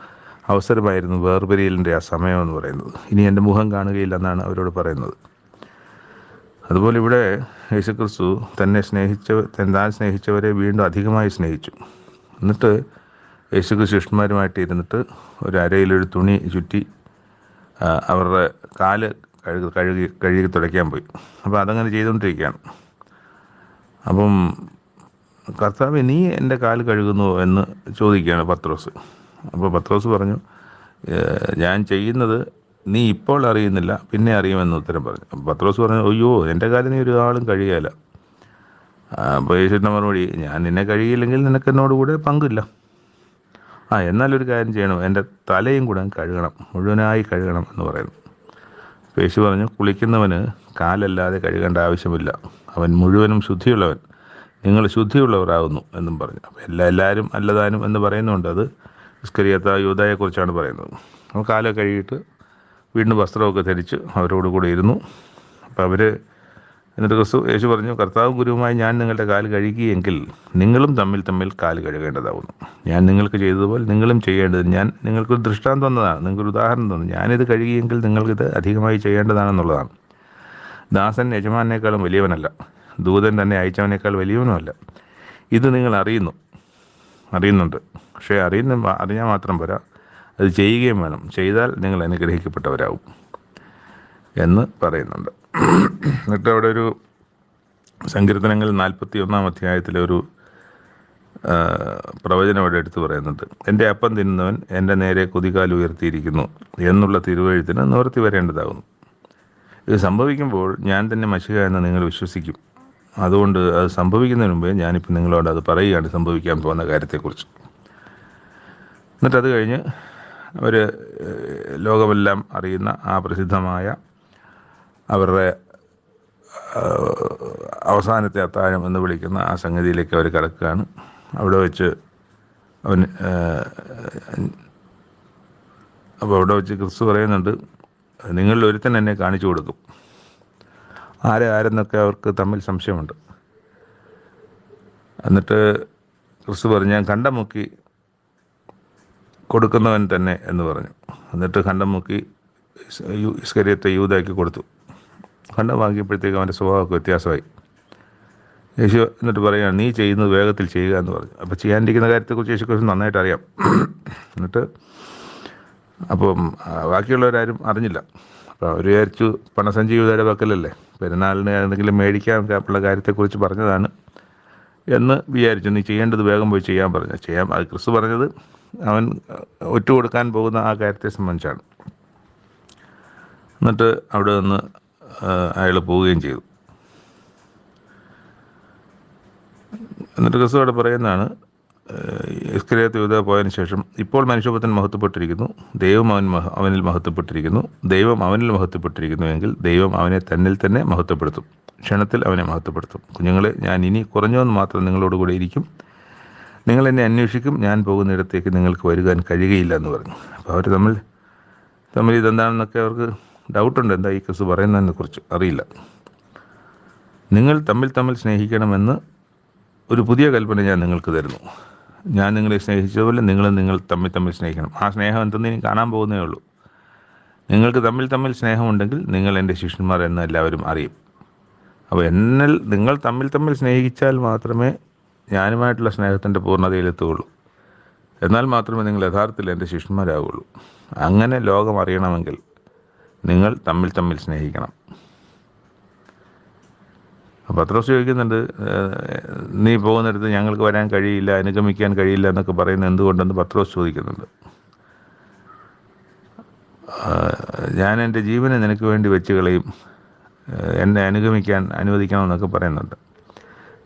അവസരമായിരുന്നു വേർപിരിയലിന്റെ ആ സമയം എന്ന് പറയുന്നത്. ഇനി എന്റെ മുഖം കാണുകയില്ല എന്നാണ് അവരോട് പറയുന്നത്. അതുപോലെ ഇവിടെ യേശുക്രിസ്തു തന്നെ സ്നേഹിച്ച താൻ സ്നേഹിച്ചവരെ വീണ്ടും അധികമായി സ്നേഹിച്ചു. എന്നിട്ട് യേശുക്രിസ്തു ശിഷ്ടന്മാരുമായിട്ട് ഇരുന്നിട്ട് ഒരു അരയിലൊരു തുണി ചുറ്റി അവരുടെ കാൽ കഴുകി കഴുകി കഴുകി തുടയ്ക്കാൻ പോയി. അപ്പോൾ അതങ്ങനെ ചെയ്തുകൊണ്ടിരിക്കുകയാണ്. അപ്പം കർത്താവ് നീ എന്റെ കാൽ കഴുകുന്നു എന്ന് ചോദിക്കുകയാണ് പത്രോസ്. അപ്പോൾ പത്രോസ് പറഞ്ഞു ഞാൻ ചെയ്യുന്നത് നീ ഇപ്പോൾ അറിയുന്നില്ല പിന്നെ അറിയുമെന്ന് ഉത്തരം പറഞ്ഞു. പത്രോസ് പറഞ്ഞു അയ്യോ എന്റെ കാലിന് നീ ഒരാളും കഴിയല്ല അപ്പോൾ യേശുവിന്റെ മറുപടി ഞാൻ നിന്നെ കഴിയില്ലെങ്കിൽ നിനക്ക് എന്നോട് കൂടെ പങ്കില്ല. ആ എന്നാലൊരു കാര്യം ചെയ്യണം എന്റെ തലയും കൂടെ കഴുകണം മുഴുവനായി കഴുകണം എന്ന് പറയുന്നു. യേശു പറഞ്ഞു കുളിക്കുന്നവന് കാലല്ലാതെ കഴുകേണ്ട ആവശ്യമില്ല അവൻ മുഴുവനും ശുദ്ധിയുള്ളവൻ. നിങ്ങൾ ശുദ്ധിയുള്ളവരാകുന്നു എന്നും പറഞ്ഞു. അപ്പോൾ എല്ലാ എല്ലാവരും അല്ലതാനും എന്ന് പറയുന്നുണ്ട്. അത് ഇസ്കരിയത്ത യൂതയെക്കുറിച്ചാണ് പറയുന്നത്. അപ്പോൾ കാലം കഴുകിയിട്ട് വീണ്ടും വസ്ത്രമൊക്കെ ധരിച്ച് അവരോട് കൂടെ ഇരുന്നു. അപ്പോൾ അവർ എന്നിട്ട് ക്രിസ്തു യേശു പറഞ്ഞു കർത്താവും ഗുരുവുമായി ഞാൻ നിങ്ങളുടെ കാൽ കഴുകിയെങ്കിൽ നിങ്ങളും തമ്മിൽ തമ്മിൽ കാൽ കഴുകേണ്ടതാവുന്നു. ഞാൻ നിങ്ങൾക്ക് ചെയ്തതുപോലെ നിങ്ങളും ചെയ്യേണ്ടത് ഞാൻ നിങ്ങൾക്കൊരു ദൃഷ്ടാന്തം തന്നതാണ് നിങ്ങൾക്കൊരു ഉദാഹരണം തന്നു. ഞാനിത് കഴുകിയെങ്കിൽ നിങ്ങൾക്കിത് അധികമായി ചെയ്യേണ്ടതാണെന്നുള്ളതാണ്. ദാസൻ യജമാനേക്കാളും വലിയവനല്ല. ദൂതൻ തന്നെ അയച്ചവനേക്കാൾ വലിയവനുമല്ല. ഇത് നിങ്ങൾ അറിയുന്നു. അറിയുന്നുണ്ട്. പക്ഷേ അറിയുന്ന അറിഞ്ഞാൽ മാത്രം പോരാ. അത് ചെയ്യുകയും വേണം. ചെയ്താൽ നിങ്ങൾ അനുഗ്രഹിക്കപ്പെട്ടവരാകും എന്ന് പറയുന്നുണ്ട്. എന്നിട്ട് അവിടെ ഒരു സങ്കീർത്തനങ്ങൾ നാൽപ്പത്തി ഒന്നാം അധ്യായത്തിലെ ഒരു പ്രവചനം അവിടെ എടുത്തു പറയുന്നുണ്ട്. എന്റെ അപ്പം തിന്നുന്നവൻ എന്റെ നേരെ കുതികാൽ ഉയർത്തിയിരിക്കുന്നു എന്നുള്ള തിരുവഴുത്തിന് നിവർത്തി വരേണ്ടതാകുന്നു. ഇത് സംഭവിക്കുമ്പോൾ ഞാൻ തന്നെ മഷിക എന്ന് നിങ്ങൾ വിശ്വസിക്കും. അതുകൊണ്ട് അത് സംഭവിക്കുന്നതിന് മുമ്പേ ഞാനിപ്പോൾ നിങ്ങളോട് അത് പറയുകയാണ് സംഭവിക്കാൻ പോകുന്ന കാര്യത്തെക്കുറിച്ച്. എന്നിട്ട് അത് കഴിഞ്ഞ് അവർ ലോകമെല്ലാം അറിയുന്ന ആ പ്രസിദ്ധമായ അവരുടെ അവസാനത്തെ അത്താഴം എന്ന് വിളിക്കുന്ന ആ സംഗതിയിലേക്ക് അവർ കടക്കുകയാണ്. അവിടെ വെച്ച് അവൻ അപ്പോൾ അവിടെ വെച്ച് ക്രിസ്തു പറയുന്നുണ്ട് നിങ്ങളിൽ ഒരുത്തൻ എന്നെ കാണിച്ചു കൊടുക്കും. ആരെ ആരെന്നൊക്കെ അവർക്ക് തമ്മിൽ സംശയമുണ്ട്. എന്നിട്ട് ക്രിസ്തു പറഞ്ഞു ഞാൻ കണ്ടം മുക്കി കൊടുക്കുന്നവൻ തന്നെ എന്ന് പറഞ്ഞു. എന്നിട്ട് കണ്ടം മുക്കി യു- ഇസ്കരിയത്തെ യൂതാക്കി കൊടുത്തു. കണ്ടം വാങ്ങിയപ്പോഴത്തേക്ക് അവന്റെ സ്വഭാവമൊക്കെ വ്യത്യാസമായി. യേശു എന്നിട്ട് പറയുകയാണ് നീ ചെയ്യുന്നത് വേഗത്തിൽ ചെയ്യുക എന്ന് പറഞ്ഞു. അപ്പോൾ ചെയ്യാനിരിക്കുന്ന കാര്യത്തെക്കുറിച്ച് യേശു ക്രിസ്തു നന്നായിട്ട് അറിയാം. എന്നിട്ട് അപ്പം ബാക്കിയുള്ളവരാരും അറിഞ്ഞില്ല. അപ്പോൾ അവർ വിചാരിച്ചു പണസഞ്ചി യൂതയുടെ പക്കലല്ലേ? പെരുന്നാളിന് എന്തെങ്കിലും മേടിക്കാൻ ഉള്ള കാര്യത്തെക്കുറിച്ച് പറഞ്ഞതാണ് എന്ന് വിചാരിച്ചു. നീ ചെയ്യേണ്ടത് വേഗം പോയി ചെയ്യാൻ പറഞ്ഞു. ചെയ്യാം അത് ക്രിസ്തു പറഞ്ഞത് അവൻ ഒറ്റ കൊടുക്കാൻ പോകുന്ന ആ കാര്യത്തെ സംബന്ധിച്ചാണ്. എന്നിട്ട് അവിടെ നിന്ന് അയാൾ പോവുകയും ചെയ്തു. എന്നിട്ട് ക്രിസ്തു അവിടെ പറയുന്നതാണ് ഇസ്കരിയത്ത് യുദ്ധ പോയതിനു ശേഷം ഇപ്പോൾ മനുഷ്യപുത്രൻ മഹത്വപ്പെട്ടിരിക്കുന്നു. ദൈവം അവൻ അവനിൽ മഹത്വപ്പെട്ടിരിക്കുന്നു. ദൈവം അവനിൽ മഹത്വപ്പെട്ടിരിക്കുന്നു എങ്കിൽ ദൈവം അവനെ തന്നിൽ തന്നെ മഹത്വപ്പെടുത്തും. ക്ഷണത്തിൽ അവനെ മഹത്വപ്പെടുത്തും. കുഞ്ഞുങ്ങളെ ഞാൻ ഇനി കുറഞ്ഞവന്ന് മാത്രം നിങ്ങളോട് കൂടെ ഇരിക്കും. നിങ്ങൾ എന്നെ അന്വേഷിക്കും. ഞാൻ പോകുന്നിടത്തേക്ക് നിങ്ങൾക്ക് വരുവാൻ കഴിയുകയില്ല എന്ന് പറഞ്ഞു. അപ്പോൾ അവർ തമ്മിൽ തമ്മിൽ ഇതെന്താണെന്നൊക്കെ അവർക്ക് ഡൗട്ടുണ്ട്. എന്താ ഈ ക്രിസ്തു പറയുന്നതിനെ കുറിച്ച് അറിയില്ല. നിങ്ങൾ തമ്മിൽ തമ്മിൽ സ്നേഹിക്കണമെന്ന് ഒരു പുതിയ കൽപ്പന ഞാൻ നിങ്ങൾക്ക് തരുന്നു. ഞാൻ നിങ്ങളെ സ്നേഹിച്ചതുപോലെ നിങ്ങളും നിങ്ങൾ തമ്മിൽ തമ്മിൽ സ്നേഹിക്കണം. ആ സ്നേഹം എന്തെന്ന് ഇനി കാണാൻ പോകുന്നേ ഉള്ളൂ. നിങ്ങൾക്ക് തമ്മിൽ തമ്മിൽ സ്നേഹമുണ്ടെങ്കിൽ നിങ്ങൾ എന്റെ ശിഷ്യന്മാർ എന്ന് എല്ലാവരും അറിയും. അപ്പോൾ എന്നിൽ നിങ്ങൾ തമ്മിൽ തമ്മിൽ സ്നേഹിച്ചാൽ മാത്രമേ ഞാനുമായിട്ടുള്ള സ്നേഹത്തിന്റെ പൂർണതയിലെത്തുകയുള്ളൂ എന്നാൽ മാത്രമേ നിങ്ങൾ യഥാർത്ഥത്തിൽ എന്റെ ശിഷ്യന്മാരാകുള്ളൂ അങ്ങനെ ലോകം അറിയണമെങ്കിൽ നിങ്ങൾ തമ്മിൽ തമ്മിൽ സ്നേഹിക്കണം. പത്രോസ് ചോദിക്കുന്നുണ്ട് നീ പോകുന്നിടത്ത് ഞങ്ങൾക്ക് വരാൻ കഴിയില്ല അനുഗമിക്കാൻ കഴിയില്ല എന്നൊക്കെ പറയുന്നത് എന്തുകൊണ്ടെന്ന് പത്രോസ് ചോദിക്കുന്നുണ്ട്. ഞാൻ എന്റെ ജീവനെ നിനക്ക് വേണ്ടി വെച്ച് കളയും എന്നെ അനുഗമിക്കാൻ അനുവദിക്കണം എന്നൊക്കെ പറയുന്നുണ്ട്.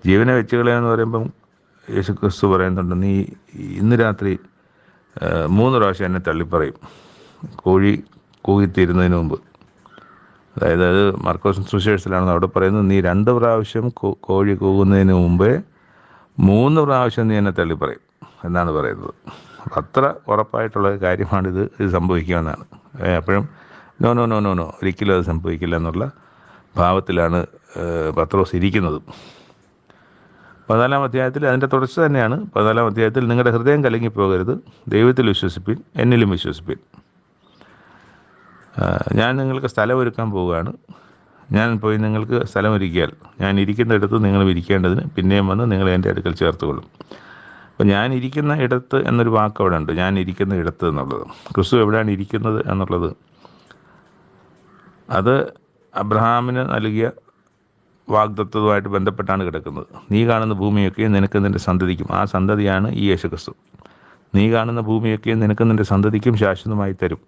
ജീവനെ വെച്ച് കളയാന്ന് പറയുമ്പം യേശു ക്രിസ്തു പറയുന്നുണ്ട് നീ ഇന്ന് രാത്രി മൂന്ന് പ്രാവശ്യം എന്നെ തള്ളിപ്പറയും കോഴി കൂകിത്തീരുന്നതിന് മുമ്പ്. അതായത് അത് മർക്കോസ് സുശേഷത്തിലാണെന്ന് അവിടെ പറയുന്നത്. നീ രണ്ട് പ്രാവശ്യം കോഴി കൂകുന്നതിന് മുമ്പേ മൂന്ന് പ്രാവശ്യം നീ എന്നെ തള്ളി പറയും എന്നാണ് പറയുന്നത്. അത്ര ഉറപ്പായിട്ടുള്ള കാര്യമാണിത്. ഇത് സംഭവിക്കുമെന്നാണ്. അപ്പോഴും no no no no no ഒരിക്കലും അത് സംഭവിക്കില്ല എന്നുള്ള ഭാവത്തിലാണ് പത്രോസ് ഇരിക്കുന്നത്. പതിനാലാം അധ്യായത്തിൽ അതിന്റെ തുടർച്ച തന്നെയാണ്. പതിനാലാം അധ്യായത്തിൽ നിങ്ങളുടെ ഹൃദയം കലങ്ങിപ്പോകരുത്. ദൈവത്തിൽ വിശ്വസിപ്പിൻ എന്നിലും വിശ്വസിപ്പിൻ. ഞാൻ നിങ്ങൾക്ക് സ്ഥലം ഒരുക്കാൻ പോവുകയാണ്. ഞാൻ പോയി നിങ്ങൾക്ക് സ്ഥലം ഒരുക്കിയാൽ ഞാൻ ഇരിക്കുന്നിടത്ത് നിങ്ങൾ ഇരിക്കേണ്ടതിന് പിന്നെയും വന്ന് നിങ്ങൾ എന്റെ അടുക്കൽ ചേർത്തുകൊള്ളും. അപ്പോൾ ഞാൻ ഇരിക്കുന്ന ഇടത്ത് എന്നൊരു വാക്ക് അവിടെ ഉണ്ട് ഞാൻ ഇരിക്കുന്ന ഇടത്ത് എന്നുള്ളത്. ക്രിസ്തു എവിടെയാണ് ഇരിക്കുന്നത് എന്നുള്ളത്? അത് അബ്രഹാമിന് നൽകിയ വാഗ്ദത്വവുമായിട്ട് ബന്ധപ്പെട്ടാണ് കിടക്കുന്നത്. നീ കാണുന്ന ഭൂമിയൊക്കെ നിനക്ക് നിന്റെ സന്തതിക്കും. ആ സന്തതിയാണ് ഈ യേശുക്രിസ്തു. നീ കാണുന്ന ഭൂമിയൊക്കെ നിനക്ക് നിന്റെ സന്തതിക്കും ശാശ്വതമായി തരും.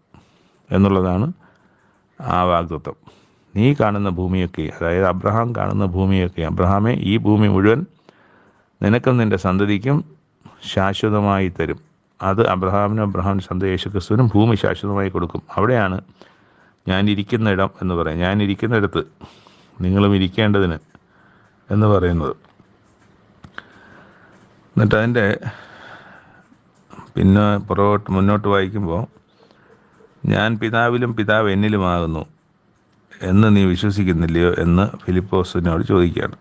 എന്നുള്ളതാണ് ആ വാഗ്ദത്വം നീ കാണുന്ന ഭൂമിയൊക്കെ അതായത് അബ്രഹാം കാണുന്ന ഭൂമിയൊക്കെ അബ്രഹാമെ ഈ ഭൂമി മുഴുവൻ നിനക്കും നിന്റെ സന്തതിക്കും ശാശ്വതമായി തരും. അത് അബ്രഹാമിനും അബ്രഹാമിന്റെ സന്ത യേശുക്രിസ്തുവിനും ഭൂമി ശാശ്വതമായി കൊടുക്കും. അവിടെയാണ് ഞാൻ ഇരിക്കുന്ന ഇടം എന്ന് പറയാം ഞാൻ ഇരിക്കുന്നിടത്ത് നിങ്ങളും ഇരിക്കേണ്ടതിന് എന്ന് പറയുന്നത്. എന്നിട്ട് അതിന്റെ പിന്നെ പുറകോട്ട് മുന്നോട്ട് വായിക്കുമ്പോൾ ഞാൻ പിതാവിലും പിതാവ് എന്നിലുമാകുന്നു എന്ന് നീ വിശ്വസിക്കുന്നില്ലയോ എന്ന് ഫിലിപ്പോസിനോട് ചോദിക്കുകയാണ്.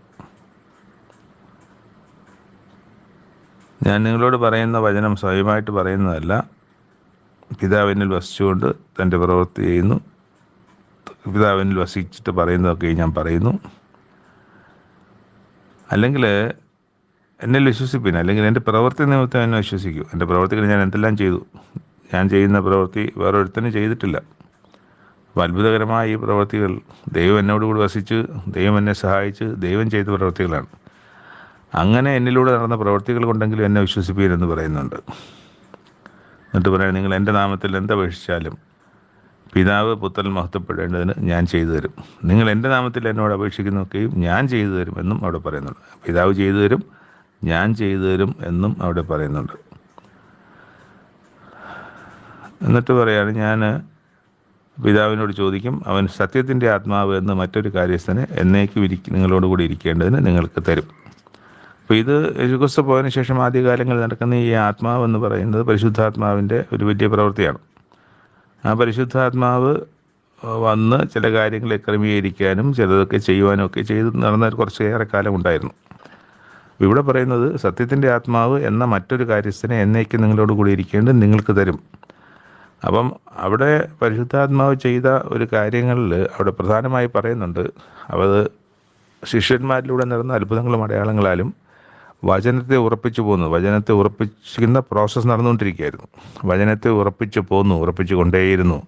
ഞാൻ നിങ്ങളോട് പറയുന്ന വചനം സ്വയമായിട്ട് പറയുന്നതല്ല. പിതാവിനിൽ വസിച്ചുകൊണ്ട് തന്റെ പ്രവൃത്തി ചെയ്യുന്നു. പിതാവിനിൽ വസിച്ചിട്ട് പറയുന്നതൊക്കെ ഞാൻ പറയുന്നു. അല്ലെങ്കിൽ എന്നിൽ വിശ്വസിപ്പിന് അല്ലെങ്കിൽ എന്റെ പ്രവൃത്തി നിമിത്തം എന്നെ വിശ്വസിക്കൂ. എന്റെ പ്രവൃത്തികൾ ഞാൻ എന്തെല്ലാം ചെയ്തു? ഞാൻ ചെയ്യുന്ന പ്രവൃത്തി വേറൊരുത്തനും ചെയ്തിട്ടില്ല. അപ്പോൾ അത്ഭുതകരമായ ഈ പ്രവൃത്തികൾ ദൈവം എന്നോട് കൂടി വസിച്ച് ദൈവം എന്നെ സഹായിച്ച് ദൈവം ചെയ്ത പ്രവൃത്തികളാണ്. അങ്ങനെ എന്നിലൂടെ നടന്ന പ്രവൃത്തികൾ കൊണ്ടെങ്കിലും എന്നെ വിശ്വസിപ്പീരെന്ന് പറയുന്നുണ്ട്. എന്നിട്ട് പറയാം നിങ്ങൾ എന്റെ നാമത്തിൽ എന്തപേക്ഷിച്ചാലും പിതാവ് പുത്രൻ മഹത്വപ്പെടേണ്ടതിന് ഞാൻ ചെയ്തു തരും. നിങ്ങൾ എന്റെ നാമത്തിൽ എന്നോട് അപേക്ഷിക്കുന്നൊക്കെയും ഞാൻ ചെയ്തു തരും എന്നും അവിടെ പറയുന്നുണ്ട്. പിതാവ് ചെയ്തു തരും ഞാൻ ചെയ്തു തരും എന്നും അവിടെ പറയുന്നുണ്ട്. എന്നിട്ട് പറയാണ് ഞാൻ പിതാവിനോട് ചോദിക്കും അവൻ സത്യത്തിന്റെ ആത്മാവ് എന്ന് മറ്റൊരു കാര്യസ്ഥന് എന്നേക്കും ഇരിക്ക നിങ്ങളോട് കൂടി ഇരിക്കേണ്ടതിന് നിങ്ങൾക്ക് തരും. അപ്പോൾ ഇത് യേശുക്രിസ്തു പോയതിനു ശേഷം ആദ്യകാലങ്ങളിൽ നടക്കുന്ന ഈ ആത്മാവ് എന്ന് പറയുന്നത് പരിശുദ്ധാത്മാവിന്റെ ഒരു വലിയ പ്രവൃത്തിയാണ്. ആ പരിശുദ്ധാത്മാവ് വന്ന് ചില കാര്യങ്ങളെ ക്രമീകരിക്കാനും ചിലതൊക്കെ ചെയ്യുവാനും ഒക്കെ ചെയ്ത് നടന്ന കുറച്ചേറെ കാലം ഉണ്ടായിരുന്നു. ഇവിടെ പറയുന്നത് സത്യത്തിന്റെ ആത്മാവ് എന്ന മറ്റൊരു കാര്യസ്ഥനെ എന്നേക്കും നിങ്ങളോട് കൂടി ഇരിക്കേണ്ടത് നിങ്ങൾക്ക് തരും. അപ്പം അവിടെ പരിശുദ്ധാത്മാവ് ചെയ്ത ഒരു കാര്യങ്ങളിൽ അവിടെ പ്രധാനമായി പറയുന്നുണ്ട്. അത് ശിഷ്യന്മാരിലൂടെ നടന്ന അത്ഭുതങ്ങളും അടയാളങ്ങളാലും വചനത്തെ ഉറപ്പിച്ചു പോകുന്നു വചനത്തെ ഉറപ്പിക്കുന്ന പ്രോസസ്സ് നടന്നുകൊണ്ടിരിക്കുകയായിരുന്നു. വചനത്തെ ഉറപ്പിച്ചു പോന്നു ഉറപ്പിച്ചു കൊണ്ടേയിരുന്നു.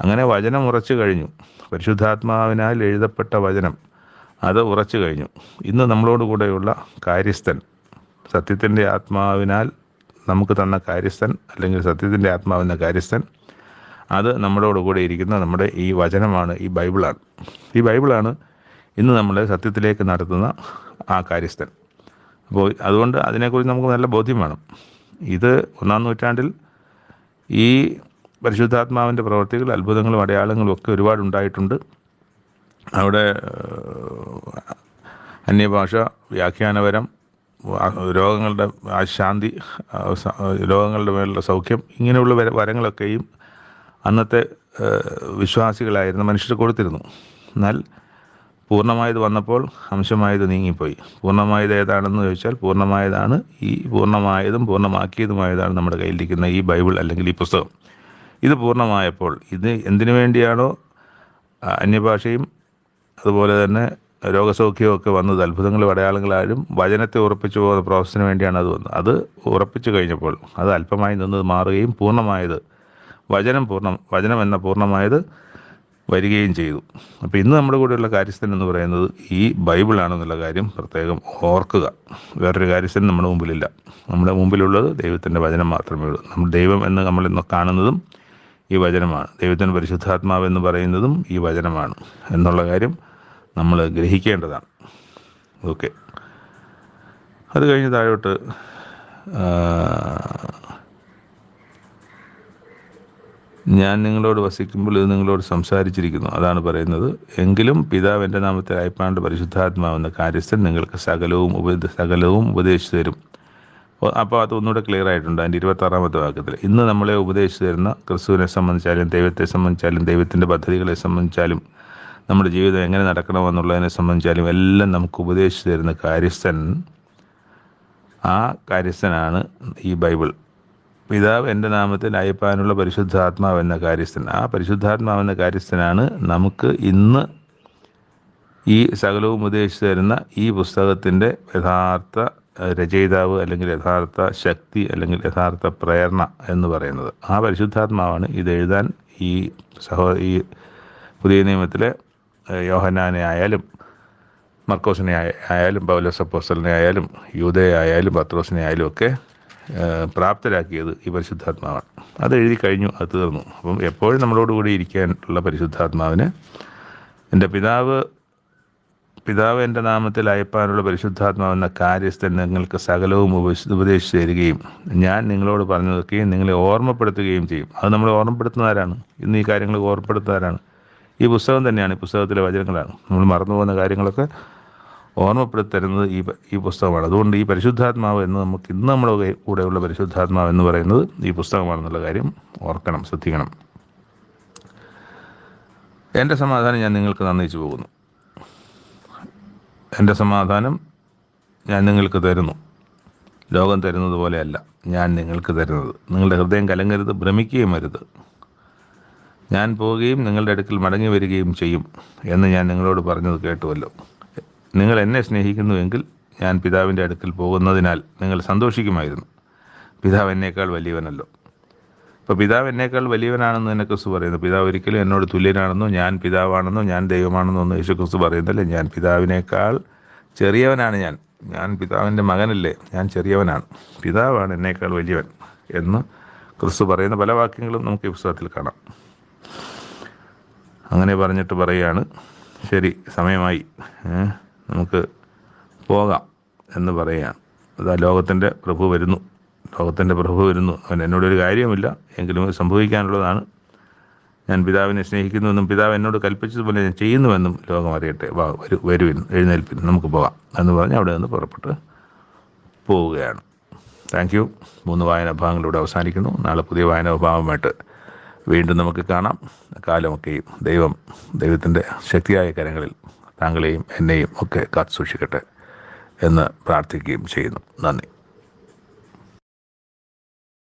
അങ്ങനെ വചനം ഉറച്ചു കഴിഞ്ഞു. പരിശുദ്ധാത്മാവിനാൽ എഴുതപ്പെട്ട വചനം അത് ഉറച്ചു കഴിഞ്ഞു. ഇന്ന് നമ്മളോട് കൂടെയുള്ള കാര്യസ്ഥൻ സത്യത്തിന്റെ ആത്മാവിനാൽ നമുക്ക് തന്ന കാര്യസ്ഥൻ അല്ലെങ്കിൽ സത്യത്തിന്റെ ആത്മാവെന്ന കാര്യസ്ഥൻ അത് നമ്മളോട് കൂടെ ഇരിക്കുന്ന നമ്മുടെ ഈ വചനമാണ് ഈ ബൈബിളാണ്. ഈ ബൈബിളാണ് ഇന്ന് നമ്മളെ സത്യത്തിലേക്ക് നടത്തുന്ന ആ കാര്യസ്ഥൻ. അപ്പോൾ അതുകൊണ്ട് അതിനെക്കുറിച്ച് നമുക്ക് നല്ല ബോധ്യം വേണം. ഇത് ഒന്നാം നൂറ്റാണ്ടിൽ ഈ പരിശുദ്ധാത്മാവിന്റെ പ്രവർത്തികൾ അത്ഭുതങ്ങളും അടയാളങ്ങളും ഒക്കെ ഒരുപാട് ഉണ്ടായിട്ടുണ്ട്. അവിടെ അന്യഭാഷ വ്യാഖ്യാനപരം രോഗങ്ങളുടെ ശാന്തി രോഗങ്ങളുടെ മേലുള്ള സൗഖ്യം ഇങ്ങനെയുള്ള വര വരങ്ങളൊക്കെയും അന്നത്തെ വിശ്വാസികളായിരുന്ന മനുഷ്യർ കൊടുത്തിരുന്നു. എന്നാൽ പൂർണമായത് വന്നപ്പോൾ അംശമായത് നീങ്ങിപ്പോയി. പൂർണമായത് ഏതാണെന്ന് ചോദിച്ചാൽ പൂർണമായതാണ് ഈ പൂർണമായതും പൂർണമാക്കിയതുമായതാണ് നമ്മുടെ കയ്യിലിരിക്കുന്ന ഈ ബൈബിൾ അല്ലെങ്കിൽ ഈ പുസ്തകം. ഇത് പൂർണമായപ്പോൾ ഇത് എന്തിനു വേണ്ടിയാണോ അന്യഭാഷയും അതുപോലെ തന്നെ രോഗസൗഖ്യവും ഒക്കെ വന്നത് അത്ഭുതങ്ങളും അടയാളങ്ങളായാലും വചനത്തെ ഉറപ്പിച്ചു പോകുന്ന പ്രോസസ്സിന് വേണ്ടിയാണ് അത് വന്നത്. അത് ഉറപ്പിച്ചു കഴിഞ്ഞപ്പോൾ അത് അല്പമായി നിന്നത് മാറുകയും പൂർണമായത് വചനം പൂർണം വചനം എന്ന പൂർണമായത് വരികയും ചെയ്തു. അപ്പോൾ ഇന്ന് നമ്മുടെ കൂടെയുള്ള കാര്യസ്ഥൻ എന്ന് പറയുന്നത് ഈ ബൈബിളാണെന്നുള്ള കാര്യം പ്രത്യേകം ഓർക്കുക. വേറൊരു കാര്യസ്ഥൻ നമ്മുടെ മുമ്പിലില്ല. നമ്മുടെ മുമ്പിലുള്ളത് ദൈവത്തിന്റെ വചനം മാത്രമേ ഉള്ളൂ. നമ്മൾ ദൈവം എന്ന് നമ്മൾ ഇന്ന് കാണുന്നതും ഈ വചനമാണ്. ദൈവത്തിന്റെ പരിശുദ്ധാത്മാവ് എന്ന് പറയുന്നതും ഈ വചനമാണ് എന്നുള്ള കാര്യം നമ്മൾ ഗ്രഹിക്കേണ്ടതാണ്. ഓക്കെ. അത് കഴിഞ്ഞ് താഴോട്ട് ഞാൻ നിങ്ങളോട് വസിക്കുമ്പോൾ ഇത് നിങ്ങളോട് സംസാരിച്ചിരിക്കുന്നു. അതാണ് പറയുന്നത്. എങ്കിലും പിതാവ് എന്റെ നാമത്തിൽ അയപ്പാണ്ട് പരിശുദ്ധാത്മാവെന്ന കാര്യസ്ഥൻ നിങ്ങൾക്ക് സകലവും ഉപ സകലവും ഉപദേശിച്ചു തരും. അപ്പോൾ അത് ഒന്നുകൂടെ ക്ലിയർ ആയിട്ടുണ്ട് അതിന്റെ ഇരുപത്താറാമത്തെ വാക്യത്തിൽ. ഇന്ന് നമ്മളെ ഉപദേശിച്ചു തരുന്ന ക്രിസ്തുവിനെ സംബന്ധിച്ചാലും ദൈവത്തെ സംബന്ധിച്ചാലും ദൈവത്തിന്റെ പദ്ധതികളെ സംബന്ധിച്ചാലും നമ്മുടെ ജീവിതം എങ്ങനെ നടക്കണമെന്നുള്ളതിനെ സംബന്ധിച്ചാലും എല്ലാം നമുക്ക് ഉപദേശിച്ചു തരുന്ന കാര്യസ്ഥൻ ആ കാര്യസ്ഥനാണ് ഈ ബൈബിൾ. പിതാവ് എന്റെ നാമത്തിൽ അയപ്പാനുള്ള പരിശുദ്ധാത്മാവ് എന്ന കാര്യസ്ഥൻ. ആ പരിശുദ്ധാത്മാവെന്ന കാര്യസ്ഥനാണ് നമുക്ക് ഇന്ന് ഈ സകലവും ഉപദേശിച്ചു തരുന്ന ഈ പുസ്തകത്തിന്റെ യഥാർത്ഥ രചയിതാവ് അല്ലെങ്കിൽ യഥാർത്ഥ ശക്തി അല്ലെങ്കിൽ യഥാർത്ഥ പ്രേരണ എന്ന് പറയുന്നത്. ആ പരിശുദ്ധാത്മാവാണ് ഇത് എഴുതാൻ ഈ സഹോ ഈ പുതിയ നിയമത്തിലെ യോഹനാനെ ആയാലും മർക്കോസിനെ ആയാലും പൗലോസ് അപ്പോസ്റ്റലിനെ ആയാലും യൂതയെ ആയാലും പത്രോസിനെ ആയാലും ഒക്കെ പ്രാപ്തരാക്കിയത് ഈ പരിശുദ്ധാത്മാവാണ്. അത് എഴുതി കഴിഞ്ഞു അത് തീർന്നു. അപ്പം എപ്പോഴും നമ്മളോട് കൂടി ഇരിക്കാനുള്ള പരിശുദ്ധാത്മാവിന് എന്റെ പിതാവ് പിതാവ് എന്റെ നാമത്തിൽ അയപ്പാനുള്ള പരിശുദ്ധാത്മാവ് എന്ന കാര്യസ്ഥൻ നിങ്ങൾക്ക് സകലവും ഉപദേശിച്ചു തരികയും ഞാൻ നിങ്ങളോട് പറഞ്ഞു നിൽക്കുകയും നിങ്ങളെ ഓർമ്മപ്പെടുത്തുകയും ചെയ്യും. അത് നമ്മൾ ഓർമ്മപ്പെടുത്തുന്നവരാണ്. ഇന്ന് ഈ കാര്യങ്ങൾ ഓർമ്മപ്പെടുത്തുന്നവരാണ്. ഈ പുസ്തകം തന്നെയാണ് ഈ പുസ്തകത്തിലെ വചനങ്ങളാണ്. നമ്മൾ മറന്നു പോകുന്ന കാര്യങ്ങളൊക്കെ ഓർമ്മപ്പെടുത്തരുന്നത് ഈ ഈ പുസ്തകമാണ്. അതുകൊണ്ട് ഈ പരിശുദ്ധാത്മാവ് എന്ന് നമുക്ക് ഇന്ന് നമ്മുടെ കൂടെയുള്ള പരിശുദ്ധാത്മാവ് എന്ന് പറയുന്നത് ഈ പുസ്തകമാണെന്നുള്ള കാര്യം ഓർക്കണം ശ്രദ്ധിക്കണം. എന്റെ സമാധാനം ഞാൻ നിങ്ങൾക്ക് നന്ദിച്ചു പോകുന്നു. എന്റെ സമാധാനം ഞാൻ നിങ്ങൾക്ക് തരുന്നു. ലോകം തരുന്നത് പോലെയല്ല ഞാൻ നിങ്ങൾക്ക് തരുന്നത്. നിങ്ങളുടെ ഹൃദയം കലങ്ങരുത് ഭ്രമിക്കുകയും അരുത് ഞാൻ പോവുകയും നിങ്ങളുടെ അടുക്കൽ മടങ്ങി വരികയും ചെയ്യും എന്ന് ഞാൻ നിങ്ങളോട് പറഞ്ഞത് കേട്ടുവല്ലോ. നിങ്ങൾ എന്നെ സ്നേഹിക്കുന്നുവെങ്കിൽ ഞാൻ പിതാവിന്റെ അടുക്കൽ പോകുന്നതിനാൽ നിങ്ങൾ സന്തോഷിക്കുമായിരുന്നു. പിതാവ് എന്നേക്കാൾ വലിയവനല്ലോ. അപ്പോൾ പിതാവ് എന്നേക്കാൾ വലിയവനാണെന്ന് എന്നെ ക്രിസ്തു പറയുന്നു. പിതാവ് ഒരിക്കലും എന്നോട് തുല്യനാണെന്നോ ഞാൻ പിതാവാണെന്നോ ഞാൻ ദൈവമാണെന്നോ എന്ന് യേശു ക്രിസ്തു പറയുന്നില്ല. ഞാൻ പിതാവിനേക്കാൾ ചെറിയവനാണ് ഞാൻ. ഞാൻ പിതാവിന്റെ മകനല്ലേ. ഞാൻ ചെറിയവനാണ്. പിതാവാണ് എന്നേക്കാൾ വലിയവൻ എന്ന് ക്രിസ്തു പറയുന്ന പല വാക്യങ്ങളും നമുക്ക് ഈ പുസ്തകത്തിൽ കാണാം. അങ്ങനെ പറഞ്ഞിട്ട് പറയുകയാണ് ശരി സമയമായി. നമുക്ക് പോകാം എന്ന് പറയുകയാണ് അതാ ലോകത്തിന്റെ പ്രഭു വരുന്നു. ലോകത്തിന്റെ പ്രഭു വരുന്നു. അവൻ എന്നോടൊരു കാര്യമില്ല എങ്കിലും സംഭവിക്കാനുള്ളതാണ്. ഞാൻ പിതാവിനെ സ്നേഹിക്കുന്നുവെന്നും പിതാവ് എന്നോട് കൽപ്പിച്ചതുപോലെ ഞാൻ ചെയ്യുന്നുവെന്നും ലോകം അറിയട്ടെ. വാ വരു വരുവിൻ എഴുന്നേൽപ്പിൻ നമുക്ക് പോകാം എന്ന് പറഞ്ഞ് അവിടെ നിന്ന് പുറപ്പെട്ട് പോവുകയാണ്. Thank you. മൂന്ന് വായന ഭാഗങ്ങളിലൂടെ അവസാനിക്കുന്നു. നാളെ പുതിയ വായന ഭാഗമായിട്ട് വീണ്ടും നമുക്ക് കാണാം. കാലമൊക്കെയും ദൈവം ദൈവത്തിന്റെ ശക്തിയായ കരങ്ങളിൽ താങ്കളെയും എന്നെയും ഒക്കെ കാത്തു സൂക്ഷിക്കട്ടെ എന്ന് പ്രാർത്ഥിക്കുകയും ചെയ്യുന്നു. നന്ദി.